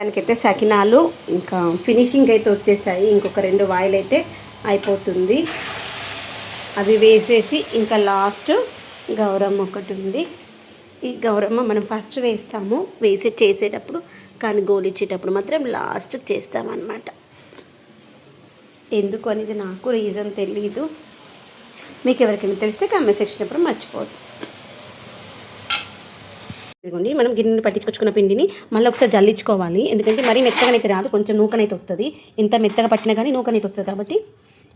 దానికైతే సకినాలు ఇంకా ఫినిషింగ్ అయితే వచ్చేసాయి. ఇంకొక రెండు వాయిల్ అయితే అయిపోతుంది. అవి వేసేసి ఇంకా లాస్ట్ గౌరమ్మ ఒకటి ఉంది. ఈ గౌరమ్మ మనం ఫస్ట్ వేస్తాము. వేసి చేసేటప్పుడు కానీ గోలిచ్చేటప్పుడు మాత్రం లాస్ట్ చేస్తామన్నమాట. ఎందుకు అనేది నాకు రీజన్ తెలీదు. మీకు ఎవరికైనా తెలిస్తే కామెంట్ సెక్షన్ అప్పుడు మర్చిపోతుంది ఇదిగోండి మనం గిన్నెని పట్టించుకొచ్చుకున్న పిండిని మళ్ళీ ఒకసారి జల్లించుకోవాలి. ఎందుకంటే మరీ మెత్తగానైతే రాదు కొంచెం నూకనైతే వస్తుంది. ఎంత మెత్తగా పట్టినా కానీ నూకనైతే వస్తుంది కాబట్టి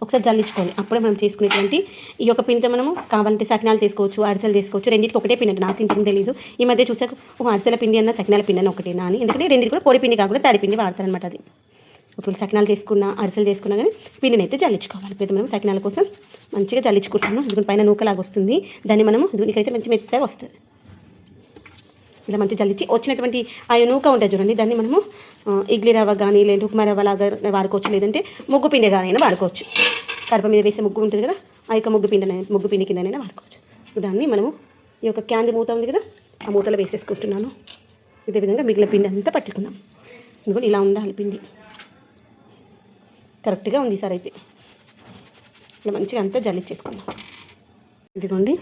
ఒకసారి జల్లించుకోవాలి. అప్పుడే మనం చేసుకునేటువంటి ఈ యొక్క పిండితో మనము కావాలంటే సకినాలు చేసుకోవచ్చు అరిసెలు చేసుకోవచ్చు రెండింటికి ఒకటే పిండి నాకు ఇంతకు తెలియదు ఈ మధ్య చూసాక ఓ అరిసెల పిండి అన్న సకినాల పిండి అన్న ఒకటేనా అని. ఎందుకంటే రెండింటికి కూడా పొడి పిండి కాకుండా తడి పిండి వాడతారనమాట అది. ఒకవేళ సకినాలు చేసుకున్నా అరిసెలు చేసుకున్నా కానీ పిండిని అయితే జల్లించుకోవాలి. పెద్ద మనం సకినాల కోసం మంచిగా జల్లించుకుంటాము ఇదిగోండి పైన నూకలాగా వస్తుంది. దాన్ని మనము దీనికైతే మంచి మెత్తగా వస్తుంది. ఇలా మంచి జల్లించి వచ్చినటువంటి ఆ నూక ఉంటుంది చూడండి దాన్ని మనము ఇడ్లీ రవ్వ కానీ లేదంటే ఉప్మా రవ్వ లాగా వాడుకోవచ్చు లేదంటే ముగ్గు పిండి కానీ వాడుకోవచ్చు. కడప మీద వేసే ముగ్గు ఉంటుంది కదా ఆ యొక్క ముగ్గు పిండి ముగ్గు పిండి కిందనైనా వాడుకోవచ్చు. దాన్ని మనము ఈ యొక్క క్యాంది మూత ఉంది కదా ఆ మూతలో వేసేసుకుంటున్నాను. ఇదే విధంగా మిగిలిన పిండి అంతా పట్టుకున్నాం. ఇదిగోండి ఇలా ఉండాలి పిండి. కరెక్ట్గా ఉంది సార్ అయితే. ఇలా మంచిగా అంతా జల్లిచ్చేసుకుందాం ఇదిగోండి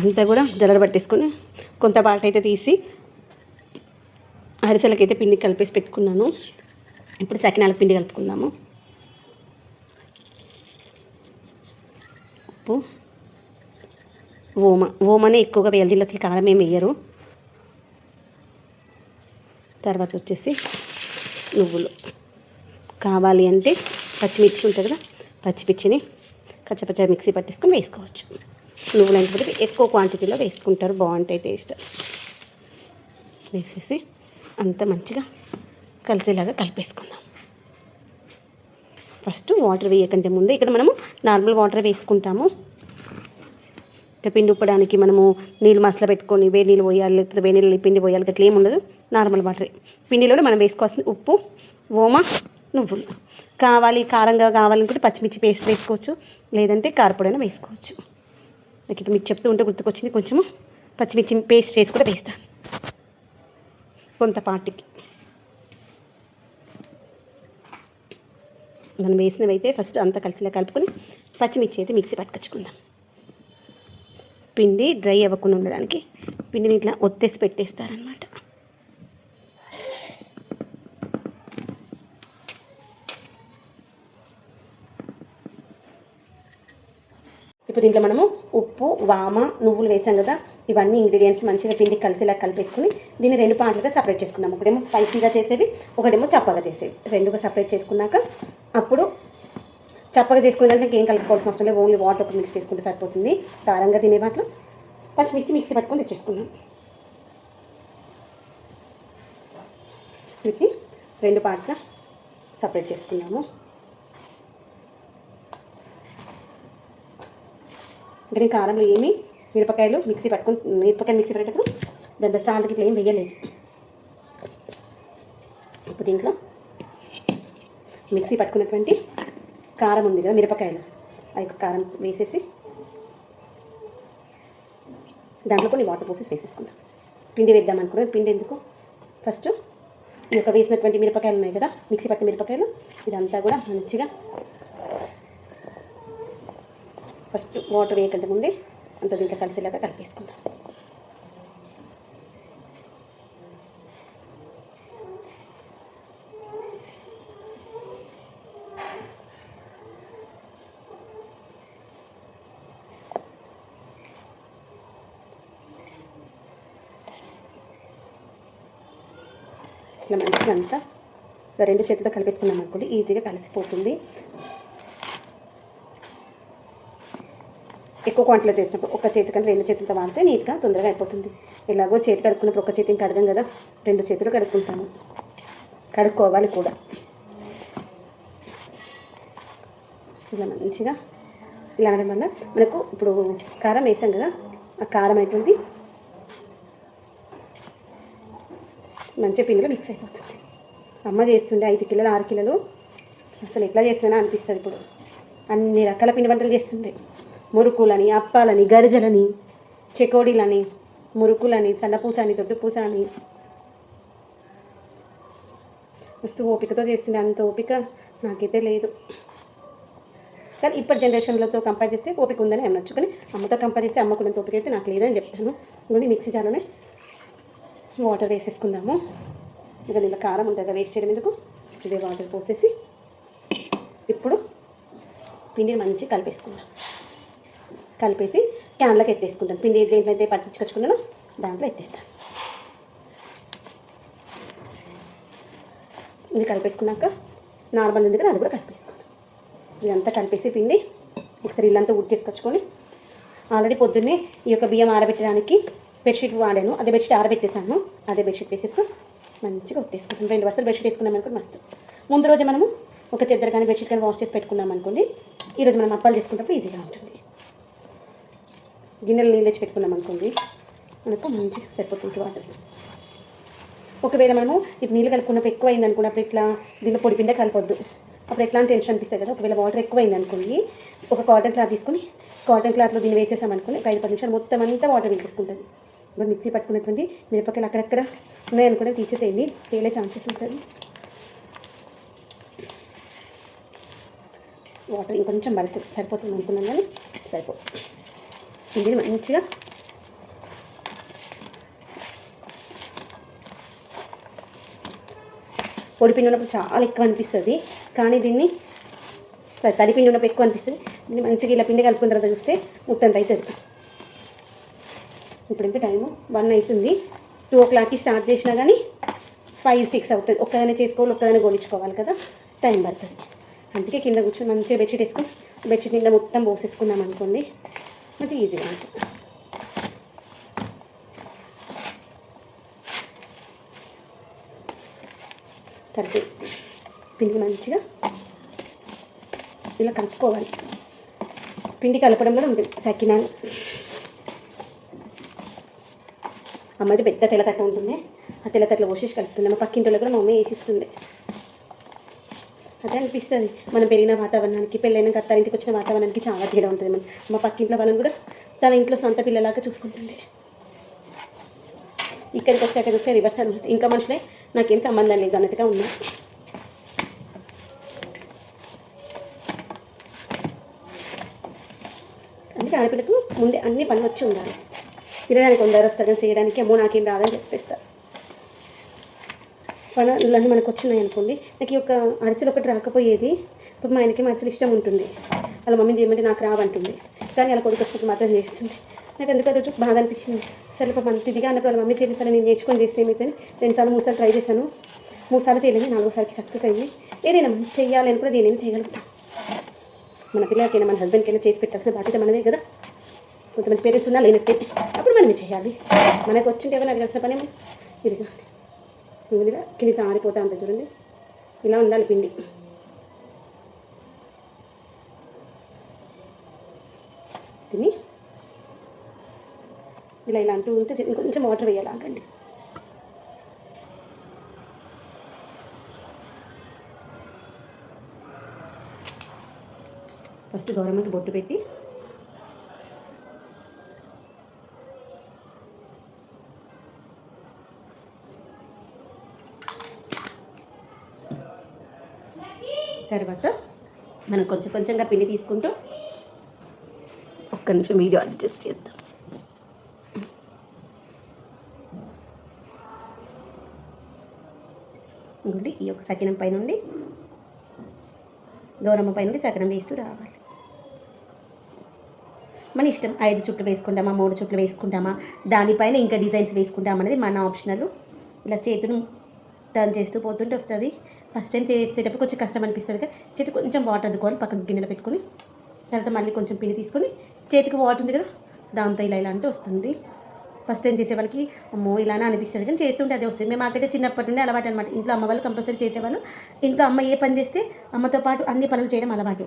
అంతా కూడా జల్లర పట్టేసుకొని కొంత పాట అయితే తీసి అరిసెలకైతే పిండి కలిపేసి పెట్టుకున్నాను. ఇప్పుడు సకినాల పిండి కలుపుకుందాము. ఉప్పు. ఓమ. ఓమనే ఎక్కువగా వేయాలి. దీనిలో అసలు కారం ఏమి వేయరు. తర్వాత వచ్చేసి నువ్వులు. కావాలి అంటే పచ్చిమిర్చి ఉంటుంది కదా పచ్చిమిర్చిని కచ్చపచ్చ మిక్సీ పట్టేసుకొని వేసుకోవచ్చు. నువ్వులు అంటే ఎక్కువ క్వాంటిటీలో వేసుకుంటారు. బాగుంటాయి టేస్ట్ వేసేసి అంత మంచిగా కలిసేలాగా కలిపేసుకుందాం. ఫస్ట్ వాటర్ వేయకంటే ముందు ఇక్కడ మనము నార్మల్ వాటర్ వేసుకుంటాము. ఇంకా పిండి ఉప్పడానికి మనము నీళ్ళు మసల పెట్టుకొని వేడి నీళ్ళు పోయాలి లేకపోతే వేడి నీళ్ళు పిండి పోయాలి అట్లా ఏమి ఉండదు. నార్మల్ వాటర్ పిండిలో మనం వేసుకోవాల్సింది ఉప్పు ఓమ నువ్వులు. కావాలి కారంగా కావాలనుకుంటే పచ్చిమిర్చి పేస్ట్ వేసుకోవచ్చు. లేదంటే కారపొడైనా వేసుకోవచ్చు. నాకు ఇప్పుడు మీకు చెప్తూ ఉంటే గుర్తుకొచ్చింది. కొంచెము పచ్చిమిర్చి పేస్ట్ చేసి కూడా వేస్తాను కొంత పాటికి. మనం వేసినవి అయితే ఫస్ట్ అంతా కలిసిలా కలుపుకొని పచ్చిమిర్చి అయితే మిక్సీ పట్టుకొచ్చుకుందాం. పిండి డ్రై అవ్వకుండా ఉండడానికి పిండిని ఇట్లా ఒత్తేసి పెట్టేస్తారనమాట ఇప్పుడు దీంట్లో మనము ఉప్పు వామ నువ్వులు వేసాం కదా. ఇవన్నీ ఇంగ్రీడియంట్స్ మంచిగా పిండికి కలిసేలా కలిపేసుకుని దీన్ని రెండు పాటలుగా సపరేట్ చేసుకుందాం. ఒకటేమో స్పైసీగా చేసేవి ఒకటేమో చప్పగా చేసేవి. రెండుగా సపరేట్ చేసుకున్నాక అప్పుడు చప్పగా చేసుకునే దాంట్లో ఏం కలుపుకోవాల్సిన అవసరం లేదు. ఓన్లీ వాటర్ ఒకటి మిక్స్ చేసుకుంటే సరిపోతుంది. కారంగా తినే వాటిలో పచ్చిమిర్చి మిక్సీ పట్టుకొని తెచ్చేసుకున్నాం వీటిని రెండు పార్ట్స్గా సపరేట్ చేసుకున్నాము. ఇంకా నేను కారంలో ఏమి మిరపకాయలు మిక్సీ పట్టుకొని మిరపకాయలు మిక్సీ పెట్టేటప్పుడు దాంట్లో సాల్ట్ ఇట్లా ఏం వేయలేదు. ఇప్పుడు దీంట్లో మిక్సీ పట్టుకున్నటువంటి కారం ఉంది కదా మిరపకాయలు. ఆ యొక్క కారం వేసేసి దాంట్లో కొన్ని వాటర్ పోసేసి వేసేసుకుందాం. పిండి వేద్దాం అనుకున్నాను. పిండి ఎందుకు? ఫస్ట్ ఈ యొక్క వేసినటువంటి మిరపకాయలు ఉన్నాయి కదా మిక్సీ పట్టిన మిరపకాయలు ఇదంతా కూడా మంచిగా ఫస్ట్ వాటర్ వేయకంటే ముందే అంత దీంట్లో కలిసేలాగా కలిపేసుకుందాం. ఇట్లా మంచిగా అంతా రెండు చేతులతో కలిపేసుకున్నాం అనుకోండి ఈజీగా కలిసిపోతుంది. ఎక్కువ క్వాంటిటీలో చేసినప్పుడు ఒక చేతి కంటే రెండు చేతులతో వాడితే నీట్గా తొందరగా అయిపోతుంది. ఎలాగో చేతి కడుక్కున్నప్పుడు ఒక చేతి కడగం కదా రెండు చేతులు కడుక్కుంటాము కడుక్కోవాలి కూడా. ఇలా మంచిగా ఇలా అనడం వల్ల మనకు ఇప్పుడు కారం వేసాం కదా ఆ కారం అయిపోయింది. మంచిగా పిండిలో మిక్స్ అయిపోతుంది. అమ్మ చేస్తుండే ఐదు కిలోలు ఆరు కిలోలు. అసలు ఎట్లా చేస్తున్నా అనిపిస్తుంది ఇప్పుడు. అన్ని రకాల పిండి వంటలు చేస్తుండే. మురుకులని అప్పాలని గరిజలని చెకోడీలని మురుకులని సన్నపూస అని దొడ్డుపూస అని మస్తు ఓపికతో చేస్తుండే అంత ఓపిక నాకైతే లేదు. కానీ ఇప్పటి జనరేషన్లతో కంపేర్ చేస్తే ఓపిక ఉందని అనొచ్చు. కానీ అమ్మతో కంపేర్ చేస్తే అమ్మకున్నంత ఓపిక అయితే నాకు లేదని చెప్తాను. ఇంకోటి మిక్సీ జార్లోనే వాటర్ వేసేసుకుందాము. ఇంకా దీనిలో కారం ఉంటుంది కదా వేస్ట్ చేయడం ఎందుకు? ఇదే వాటర్ పోసేసి ఇప్పుడు పిండిని మంచిగా కలిపేసుకుందాం. కలిపేసి క్యాన్లోకి ఎత్తేసుకుంటాను. పిండి దేంట్లో అయితే పట్టించుకొచ్చుకున్నానో దాంట్లో ఎత్తేస్తాను. ఇది కలిపేసుకున్నాక నార్మల్ ఉంది కదా అది కూడా కలిపేసుకుందాం ఇదంతా కలిపేసి పిండి ఒకసారి ఇల్లంతా ఊడ్ చేసుకొచ్చుకొని ఆల్రెడీ పొద్దున్నే ఈ యొక్క బియ్యం ఆరబెట్టడానికి బెడ్షీట్ వాడాను. అదే బెడ్షీట్ ఆరబెట్టేసాను అదే బెడ్షీట్ వేసేసుకొని మంచిగా ఉత్తేసుకుంటాం రెండు వరుసలు బెడ్షీట్ వేసుకున్నాం అనుకోండి మస్తు. ముందు రోజు మనము ఒక చెద్దరు కానీ బెడ్షీట్ కానీ వాష్ చేసి పెట్టుకున్నాం అనుకోండి ఈరోజు మనం అప్పాలు చేసుకున్నప్పుడు ఈజీగా ఉంటుంది. గిన్నెలు నీళ్ళు తెచ్చి పెట్టుకున్నాం అనుకోండి మనకు మంచి సరిపోతుంది వాటర్. ఒకవేళ మనము ఇప్పుడు నీళ్ళు కలుపుకున్నప్పుడు ఎక్కువ అయింది అనుకున్నప్పుడు ఇట్లా దీంట్లో పొడి పిండే కలపొద్దు. అప్పుడు ఎట్లా అని టెన్షన్ అనిపిస్తుంది కదా ఒకవేళ వాటర్ ఎక్కువ అయింది అనుకోండి ఒక కాటన్ క్లాత్ తీసుకుని కాటన్ క్లాత్లో దీన్ని వేసేసాం అనుకోండి ఒక ఐదు పది నిమిషాలు మొత్తం అంతా వాటర్ వేసేసుకుంటుంది ఇప్పుడు మిక్సీ పట్టుకున్నటువంటి మిరపకాయలు అక్కడక్కడ ఉన్నాయనుకోండి తీసేసేయండి తేలే ఛాన్సెస్ ఉంటుంది. వాటర్ ఇంకొంచెం పడుతుంది సరిపోతుంది అనుకున్నాను కానీ సరిపోతుంది ఇది మంచిగా పొడి పిండి ఉన్నప్పుడు చాలా ఎక్కువ అనిపిస్తుంది. కానీ దీన్ని సారీ తడి పిండి ఉన్నప్పుడు ఎక్కువ అనిపిస్తుంది. దీన్ని మంచిగా ఇలా పిండి కలుపుకున్న తర్వాత చూస్తే ముత్తంత అవుతుంది ఇప్పుడు ఎంత టైము? వన్ అవుతుంది. టూ ఓ క్లాక్కి స్టార్ట్ చేసినా కానీ ఫైవ్ సిక్స్ అవుతుంది. ఒక్కదానే చేసుకోవాలి ఒక్కదానే గోలించుకోవాలి కదా. టైం పడుతుంది. అందుకే కింద కూర్చొని మంచిగా బెడ్షీట్ వేసుకొని బెడ్షీట్ కింద మొత్తం పోసేసుకుందాం అనుకోండి. మంచి ఈజీగా ఉంటుంది తగ్గి పిండి మంచిగా ఇలా కలుపుకోవాలి. పిండి కలపడం కూడా ఉంటుంది. సకినాలు. అమ్మది పెద్ద తెల్లతట్ట ఉంటుంది. ఆ తెల్లతట్లో పోసేసి కలుపుతుంది. మా పక్కింటిలో కూడా మా అమ్మ వేసిస్తుంది. అదే అనిపిస్తుంది. మనం పెరిగిన వాతావరణానికి పెళ్ళైన ఇంటికి వచ్చిన వాతావరణానికి చాలా తేడా ఉంటుంది మనం మా పక్కింట్లో వాళ్ళని కూడా తన ఇంట్లో సొంత పిల్లలాగా చూసుకుంటుంది ఇక్కడికి వచ్చాక చూస్తే రివర్స్ అనమాట ఇంకా మనుషులే నాకేం సంబంధం లేదు అన్నట్టుగా ఉన్నా. అందుకే ఆడపిల్లకు ముందే అన్ని పనులు వచ్చి ఉండాలి. తినడానికి కొందరు వస్తారు కానీ చేయడానికి అమ్మో నాకేం రాదని చెప్పేస్తారు. పనులన్నీ మనకు వచ్చినాయి అనుకోండి నాకు ఈ యొక్క అరిసెలు ఒకటి రాకపోయేది ఇప్పుడు మా ఆయనకి అరిసెలు ఇష్టం ఉంటుంది. వాళ్ళ మమ్మీ చేయమంటే నాకు రావంటుంది. కానీ అలా కొడుకు వచ్చినప్పుడు మాత్రం చేస్తుంది. నాకు ఎందుకు రోజు బాధ అనిపించింది. సరే పాప అంత ఇదిగా అన్నప్పుడు వాళ్ళ మమ్మీ చేసేసాను నేను నేర్చుకొని చేస్తే ఏమైతే రెండుసార్లు మూడు సార్లు ట్రై చేశాను. మూడు సార్లు తేలింది నాలుగోసారికి సక్సెస్ అయింది. ఏదైనా చేయాలని కూడా దీని చేయగలుగుతాం? మన పిల్లలకైనా మన హస్బెండ్కైనా చేసి పెట్టాల్సిన బాధ్యత మనదే కదా. కొంతమంది పేరెంట్స్ ఉన్నా లేనట్టే. అప్పుడు మనమే చేయాలి. మనకు వచ్చింటే ఎవరైనా అడగాల్సిన పని ఇదిగా. ఇలా కింది సారిపోతా ఉంటుంది చూడండి. ఇలా ఉండాలి పిండి. తిని ఇలా ఇలా అంటూ ఉంటే కొంచెం వాటర్ వేయాలి ఆగండి. ఫస్ట్ గౌరమ్మకి బొట్టు పెట్టి తర్వాత మనం కొంచెం కొంచెంగా పిండి తీసుకుంటూ ఒక్క నిమిషం వీడియో అడ్జస్ట్ చేద్దాం. ఇంకోటి ఈ యొక్క సకినం పై నుండి గౌరమ్మ పై నుండి సకినం వేస్తూ రావాలి. మన ఇష్టం ఐదు చుట్లు వేసుకుంటామా మూడు చుట్లు వేసుకుంటామా దానిపైన ఇంకా డిజైన్స్ వేసుకుంటామనేది మన ఆప్షనల్. ఇలా చేతులు టర్న్ చేస్తూ పోతుంటే వస్తుంది. ఫస్ట్ టైం చేసేటప్పుడు కొంచెం కష్టం అనిపిస్తుంది కదా. చేతి కొంచెం వాటర్ అద్దుకోవాలి పక్కన గిన్నెలో పెట్టుకొని. తర్వాత మళ్ళీ కొంచెం పిండి తీసుకొని చేతికి వాటర్ ఉంది కదా దాంతో ఇలా ఇలా అంటే వస్తుంది. ఫస్ట్ టైం చేసే వాళ్ళకి అమ్మో ఇలానే అనిపిస్తుంది కానీ చేస్తుంటే అదే వస్తుంది. మేము మాకైతే చిన్నప్పటి నుండి అలవాటు అనమాట ఇంట్లో అమ్మ వాళ్ళు కంపల్సరీ చేసేవాళ్ళు. ఇంట్లో అమ్మ ఏ పని చేస్తే అమ్మతో పాటు అన్ని పనులు చేయడం అలవాటు.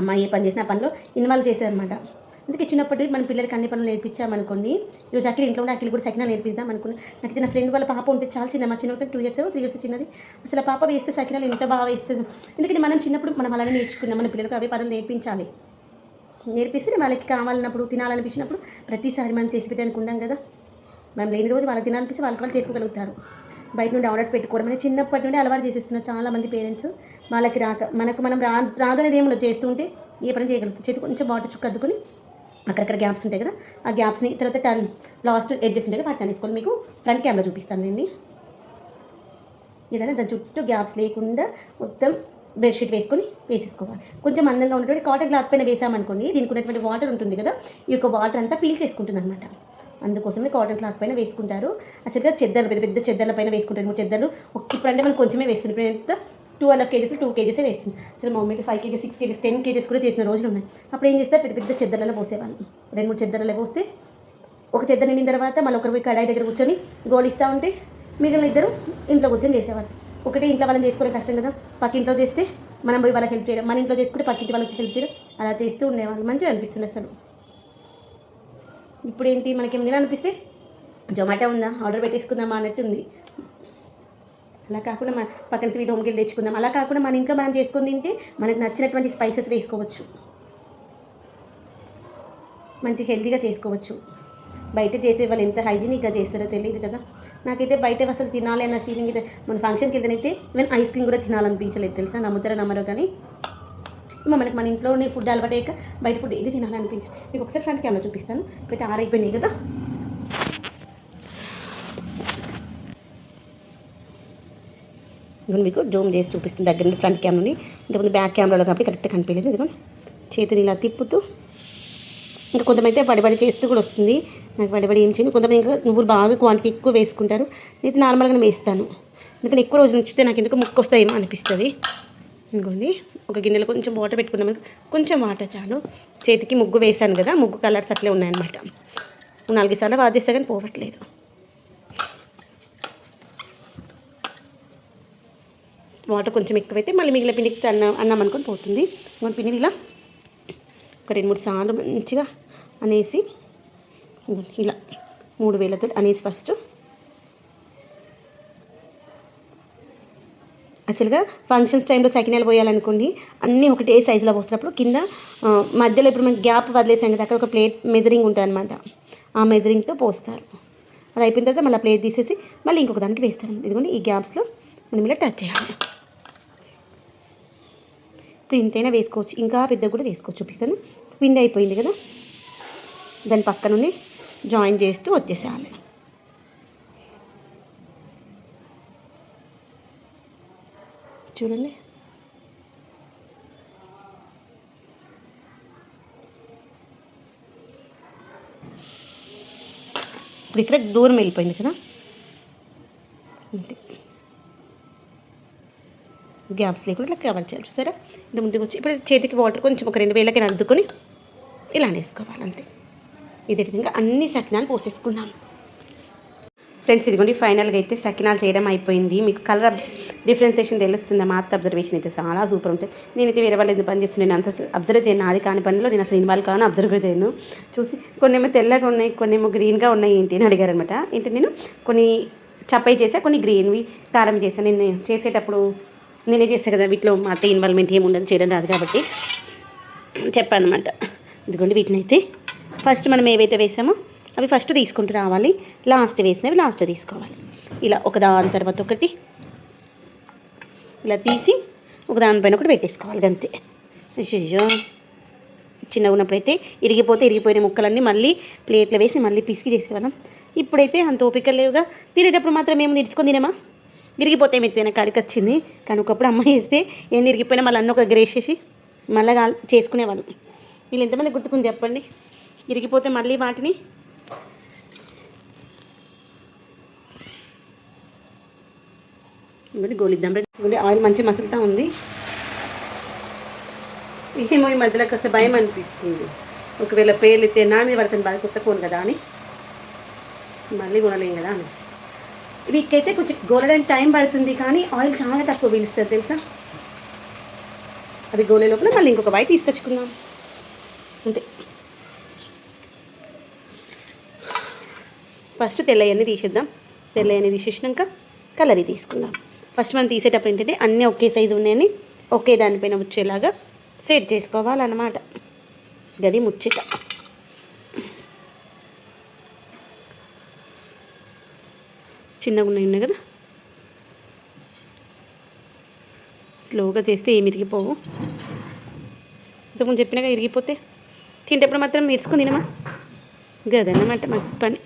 అమ్మ ఏ పని చేసిన పనిలో ఇన్వాల్వ్ చేసేదన్నమాట. అందుకే చిన్నప్పటి మన పిల్లలకి అన్ని పనులు నేర్పించామనుకోండి ఈరోజు అఖిల్ ఇంట్లో ఉండే అఖిల్ కూడా సకినా నేర్పిద్దాం అనుకుని నాకు నా ఫ్రెండ్ వాళ్ళ పాప ఉంటే చాలా చిన్న మా చిన్న టూ ఇయర్స్ త్రీ ఇయర్స్ చిన్నది. అసలు ఆ పాప వేస్తే సకినాలు ఎంత బాగా వేస్తుంది ఎందుకంటే మనం చిన్నప్పుడు మనం అలానే నేర్చుకున్నాం. మన పిల్లలకు అవే పనులు నేర్పించాలి. నేర్పిస్తే వాళ్ళకి కావాలన్నప్పుడు తినాలనిపించినప్పుడు ప్రతిసారి మనం చేసి పెట్టడానికి ఉండం కదా. మనం లేని రోజు వాళ్ళకి తినాలనిపిస్తే వాళ్ళకి వాళ్ళు చేసుకోగలుగుతారు. బయట నుండి ఆర్డర్స్ పెట్టుకోవడం అనేది చిన్నప్పటి నుండి అలవాటు చేసేస్తున్నారు చాలామంది పేరెంట్స్. వాళ్ళకి రాక మనకు మనం రా రాదు అనేది ఏమో చేస్తుంటే ఏ పని చేయగలుగుతాం. చేతి కొంచెం బాటిల్ చుక్క అద్దుకొని అక్కడక్కడ గ్యాప్స్ ఉంటాయి కదా ఆ గ్యాప్స్ని తర్వాత టర్న్ లాస్ట్ ఎడ్జెస్ ఉంటాయి కదా వాటిని వేసుకొని మీకు ఫ్రంట్ కెమెరా చూపిస్తాను నేను ఇలా దాని చుట్టూ గ్యాప్స్ లేకుండా మొత్తం బెడ్షీట్ వేసుకొని వేసేసుకోవాలి. కొంచెం అందంగా ఉన్నటువంటి కాటన్ క్లాత్ పైన వేసామనుకోండి దీనికి ఉన్నటువంటి వాటర్ ఉంటుంది కదా ఈ యొక్క వాటర్ అంతా పీల్ చేసుకుంటుంది అనమాట అందుకోసమే కాటన్ క్లాత్ పైన వేసుకుంటారు. యాక్చువల్గా చెద్దలు పెద్ద పెద్ద చెద్దల పైన వేసుకుంటారు. మూడు చెద్దలు ఒక- ఇప్పుడు అంటే మనం కొంచెమే వేస్తుంది two and half kgs two కేజెసే వేస్తుంది. అసలు మా mummy five kgs six kgs ten kgs కూడా చేసిన రోజులు ఉన్నాయి. అప్పుడు ఏం చేస్తే పెద్ద పెద్ద చెద్దరలో పోసేవాళ్ళు. రెండు మూడు చెద్దరలో పోస్తే ఒక చెద్ద నిండిన తర్వాత మళ్ళీ ఒకరు పోయి కడాయి దగ్గర కూర్చొని గోలిస్తూ ఉంటే మిగిలిన ఇద్దరు ఇంట్లో కూర్చొని చేసేవాళ్ళు. ఒకటే ఇంట్లో వాళ్ళని చేసుకోవడం కష్టం కదా. పక్కింట్లో చేస్తే మనం పోయి వాళ్ళకి హెల్ప్ చేయడం మన ఇంట్లో చేసుకుంటే పక్కింటి వాళ్ళకి హెల్ప్ చేయడం అలా చేస్తూ ఉండేవాళ్ళు. మంచిగా అనిపిస్తుంది అసలు. ఇప్పుడు ఏంటి మనకి ఏమైనా అనిపిస్తే జొమాటో ఉందా? ఆర్డర్ పెట్టేసుకుందామా అన్నట్టు ఉంది అలా కాకుండా మన పక్కన స్వీట్ హోమ్కి వెళ్ళి తెచ్చుకుందాం. అలా కాకుండా మన ఇంట్లో మనం చేసుకొని తింటే మనకు నచ్చినటువంటి స్పైసెస్ వేసుకోవచ్చు. మంచి హెల్తీగా చేసుకోవచ్చు. బయట చేసే వాళ్ళు ఎంత హైజీనిక్గా చేస్తారో తెలియదు కదా. నాకైతే బయట అసలు తినాలి అన్న ఫీలింగ్ అయితే మన ఫంక్షన్కి వెళ్తేనైతే ఈవెన్ ఐస్ క్రీమ్ కూడా తినాలనిపించలేదు తెలుసా? నమ్ముతారో నమ్మరో కానీ. ఇమ్మ మనకి మన ఇంట్లోనే ఫుడ్ అలవాటు బయట ఫుడ్ ఏది తినాలనిపించదు. మీకు ఒకసారి ఫ్రంట్ కెమెరా చూపిస్తాను. అయితే ఆరైపోయినాయి కదా. ఇదిగోండి మీకు జూమ్ చేసి చూపిస్తుంది. దగ్గర నుండి ఫ్రంట్ కెమెరాని. ఇంతకుముందు బ్యాక్ కెమెరాలో కాబట్టి కరెక్ట్గా కనిపించలేదు. ఇదిగోండి చేతిని ఇలా తిప్పుతూ ఇంకా కొంతమైతే పడిబడి చేస్తూ కూడా వస్తుంది. నాకు పడిబడి ఏం చేయను. కొంతమంది ఇంకా నువ్వులు బాగా క్వాంటిటీ ఎక్కువ వేసుకుంటారు. నేను నార్మల్గానే వేస్తాను. ఎందుకంటే ఎక్కువ రోజులు ఉంచితే నాకు ఎందుకు ముక్కు వస్తాయేమో అనిపిస్తుంది. ఇంకోండి ఒక గిన్నెలో కొంచెం వాటర్ పెట్టుకున్నాం కొంచెం వాటర్ చాలు. చేతికి ముగ్గు వేసాను కదా. ముగ్గు కలర్స్ అట్లే ఉన్నాయన్నమాట. నాలుగు సార్లు వాష్ కానీ పోవట్లేదు. వాటర్ కొంచెం ఎక్కువైతే మళ్ళీ మిగిలిన పిండికి అన్నం అన్నం అనుకొని పోతుంది. మన పిండిని ఇలా ఒక రెండు మూడు సార్లు మంచిగా అనేసి ఇలా మూడు వేలతో అనేసి ఫస్ట్ యాక్చువల్గా ఫంక్షన్స్ టైంలో సకినాలు పోయాలనుకోండి అన్నీ ఒకటే సైజులో పోసినప్పుడు కింద మధ్యలో ఇప్పుడు మనం గ్యాప్ వదిలేసాం కదా అక్కడ ఒక ప్లేట్ మెజరింగ్ ఉంటుంది అనమాట ఆ మెజరింగ్తో పోస్తారు. అది అయిపోయిన తర్వాత మళ్ళీ ప్లేట్ తీసేసి మళ్ళీ ఇంకొక దానికి వేస్తారు. ఇదిగోండి ఈ గ్యాప్స్లో మనం ఇలా టచ్ చేయాలి. ఇప్పుడు ఇంతైనా వేసుకోవచ్చు. ఇంకా పెద్ద కూడా చేసుకోవచ్చు. చూపిస్తాను. పిండి అయిపోయింది కదా? దాని పక్కనుండి జాయిన్ చేస్తూ వచ్చేసేయాలి. చూడండి. ఇప్పుడు ఇక్కడ దూరం వెళ్ళిపోయింది కదా? అంతే. గ్యాప్స్ లేకుండా ఇట్లా కవర్ చేయాలి చూసారా? ఇంత ముందుకు వచ్చి ఇప్పుడు చేతికి వాటర్ కొంచెం ఒక రెండు వేలకి అద్దుకొని ఇలా వేసుకోవాలి అంతే. ఇదే విధంగా అన్ని సకినాలు పోసేసుకుందాం. ఫ్రెండ్స్ ఇదిగోండి ఫైనల్గా అయితే సకినాలు చేయడం అయిపోయింది. మీకు కలర్ డిఫరెన్సేషన్ తెలుస్తుంది? మా అత్త అబ్జర్వేషన్ అయితే చాలా సూపర్ ఉంటుంది నేనైతే వేరే వాళ్ళు ఎందుకు పని చేస్తున్నాను నేను అంత అబ్జర్వ్ చేయను. నాది కాని పనిలో నేను అసలు ఇన్వాల్వ్ కాను అబ్జర్వ్ కూడా చేయను. చూసి కొన్ని ఏమో తెల్లగా ఉన్నాయి కొన్ని ఏమో గ్రీన్గా ఉన్నాయి ఏంటి అని అడిగారు అనమాట ఏంటి నేను? కొన్ని చప్పై చేసా కొన్ని గ్రీన్వి కారం చేశాను నేను చేసేటప్పుడు నేనే చేస్తాను కదా వీటిలో మా అత్త ఇన్వాల్వ్మెంట్ ఏమి ఉండదు చేయడం రాదు కాబట్టి చెప్పానమాట. ఇదిగోండి వీటిని అయితే ఫస్ట్ మనం ఏవైతే వేసామో అవి ఫస్ట్ తీసుకుంటూ రావాలి. లాస్ట్ వేసినవి లాస్ట్ తీసుకోవాలి. ఇలా ఒక దాని తర్వాత ఒకటి. ఇలా తీసి ఒక దానిపైన ఒకటి పెట్టేసుకోవాలి అంతే. అయ్యో చిన్నగా ఉన్నప్పుడైతే ఇరిగిపోతే ఇరిగిపోయిన ముక్కలన్నీ మళ్ళీ ప్లేట్లో వేసి మళ్ళీ పిసికి చేసేవాళ్ళం. ఇప్పుడైతే అంత ఓపిక లేవుగా. తినేటప్పుడు మాత్రం మేము తీర్చుకొని తినేమా? ఇరిగిపోతే మెత్తైన కాడికి వచ్చింది కానీ ఒకప్పుడు అమ్మ చేస్తే ఏం ఇరిగిపోయినా మళ్ళీ అన్న ఒక గ్రేసేసి మళ్ళీ చేసుకునేవాళ్ళు. వీళ్ళు ఎంతమంది గుర్తుకుని చెప్పండి? ఇరిగిపోతే మళ్ళీ వాటిని ఇవ్వండి గోలిద్దాం. ఇవ్వండి ఆయిల్ మంచి మసలుతా ఉంది. ఏమో ఈ మధ్యలో కాస్త భయం అనిపిస్తుంది. ఒకవేళ పేర్లు ఎత్తే నా మీద పడుతుంది బాగా కొత్త ఫోన్ కదా అని. మళ్ళీ కొనలేం కదా అనిపిస్తుంది. వీటికైతే కొంచెం గోలడానికి టైం పడుతుంది కానీ ఆయిల్ చాలా తక్కువ పీలుస్తుంది తెలుసా? అవి గోలే లోపల మళ్ళీ ఇంకొక బయట తీసుకొచ్చుకుందాం. అంతే. ఫస్ట్ తెల్లయన్ని తీసేద్దాం. తెల్లయన్ని తీసేసినాక కలరీ తీసుకుందాం. ఫస్ట్ మనం తీసేటప్పుడు ఏంటంటే అన్నీ ఒకే సైజు ఉన్నాయని ఒకే దానిపైన వచ్చేలాగా సెట్ చేసుకోవాలన్నమాట. గది ముచ్చట. చిన్నగా ఉన్నాయి ఉన్నాయి కదా? స్లోగా చేస్తే ఏమి ఇరిగిపోవు. ఇంతకుముందు చెప్పినాక ఇరిగిపోతే తింటప్పుడు మాత్రం నేర్చుకుని తినమా? గదన్నమాట మా పని.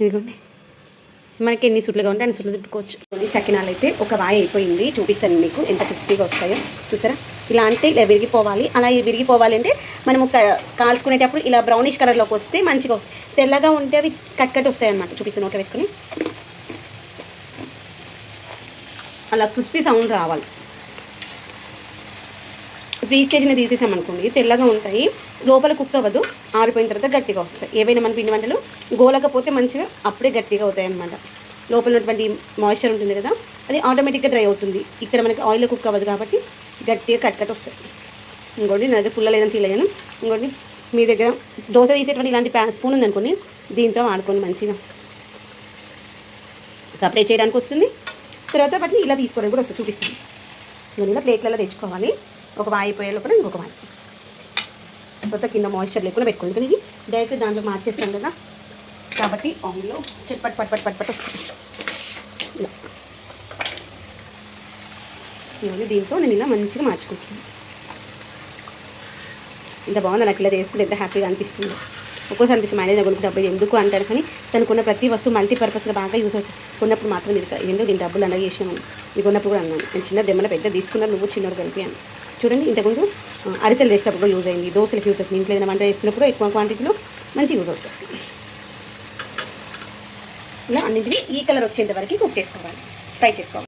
ఇదిగోండి. మనకి ఎన్ని సుట్లు కావాలంటే అన్ని సుట్లు తిప్పుకోవచ్చు. సకినాలు అయితే ఒక వాయి అయిపోయింది. చూపిస్తాను మీకు ఎంత క్రిస్పీగా వస్తాయో. చూసారా? ఇలా అంటే ఇలా విరిగిపోవాలి. అలా విరిగిపోవాలి అంటే మనం ఒక కాల్చుకునేటప్పుడు ఇలా బ్రౌనిష్ కలర్లోకి వస్తే మంచిగా వస్తాయి. తెల్లగా ఉంటే అవి కట్ కట్ వస్తాయి అన్నమాట చూపిస్తాను నోట్లో వేసుకొని అలా క్రిస్పీ సౌండ్ రావాలి. ఇప్పుడు ఈ స్టేజ్ని తీసేసామనుకోండి తెల్లగా ఉంటాయి లోపల కుక్ అవ్వదు ఆరిపోయిన తర్వాత గట్టిగా వస్తాయి. ఏవైనా మన పిండి వంటలు గోలకపోతే మంచిగా అప్పుడే గట్టిగా అవుతాయి అన్నమాట లోపల ఉన్నటువంటి మాయిశ్చర్ ఉంటుంది కదా అది ఆటోమేటిక్గా డ్రై అవుతుంది. ఇక్కడ మనకి ఆయిల్ కుక్ అవ్వదు కాబట్టి గట్టిగా కట్ కట్ వస్తాయి. ఇంకోటి నా దగ్గర పుల్ల లేదని ఫీల్ అయ్యాను. ఇంకోటి మీ దగ్గర దోశ తీసేటువంటి ఇలాంటి ప్యా స్పూన్ ఉందనుకోండి దీంతో వాడుకోండి మంచిగా సపరేట్ చేయడానికి వస్తుంది. తర్వాత వాటిని ఇలా తీసుకోవడానికి కూడా వస్తుంది చూపిస్తాను. నేను ఇలా ప్లేట్లలో తెచ్చుకోవాలి. ఒక వాయి పోయే లోపల ఇంకొక వాయి. తర్వాత కింద మాయిశ్చర్ లేకుండా పెట్టుకోండి కానీ ఇది డైరెక్ట్ దాంట్లో మార్చేస్తాం కదా. కాబట్టి ఆయిల్లో చట్పట్ పట్ పట్ పట్ పట్ వస్తుంది. ఇలా. ఇవన్నీ దీంతో నేను ఇలా మంచిగా మార్చుకుంటున్నాను. ఇంత బాగుంది నాకు ఇలా చేస్తుంటే ఎంత హ్యాపీగా అనిపిస్తుంది. ఒక్కోసారి అనిపిస్తుంది మ్యారేజ్ కొనుక్కుంటే డబ్బులు ఎందుకు అంటారు? కానీ తనకున్న ప్రతి వస్తువు మల్టీపర్పస్గా బాగా యూస్ అవుతుంది. కొన్నప్పుడు మాత్రం ఇది ఎందుకు దీని డబ్బులు అలాగే చేసినాము ఇది కొన్నప్పుడు కూడా అన్నాను. నేను చిన్న దెమ్మల పెద్ద తీసుకున్నాను నువ్వు చిన్నోడు కలిపి అని చూడండి ఇంతకుముందు ఆ, అరిసెలు చేసేటప్పుడు కూడా యూజ్ అయింది దోశలకు యూజ్ అవుతుంది. ఇంట్లో ఏదైనా వంట వేసుకున్నప్పుడు ఎక్కువ క్వాంటిటీలో మంచి యూజ్ అవుతుంది. ఇలా అన్నింటినీ ఈ కలర్ వచ్చేంత వరకు కుక్ చేసుకోవాలి. ఫ్రై చేసుకోవాలి.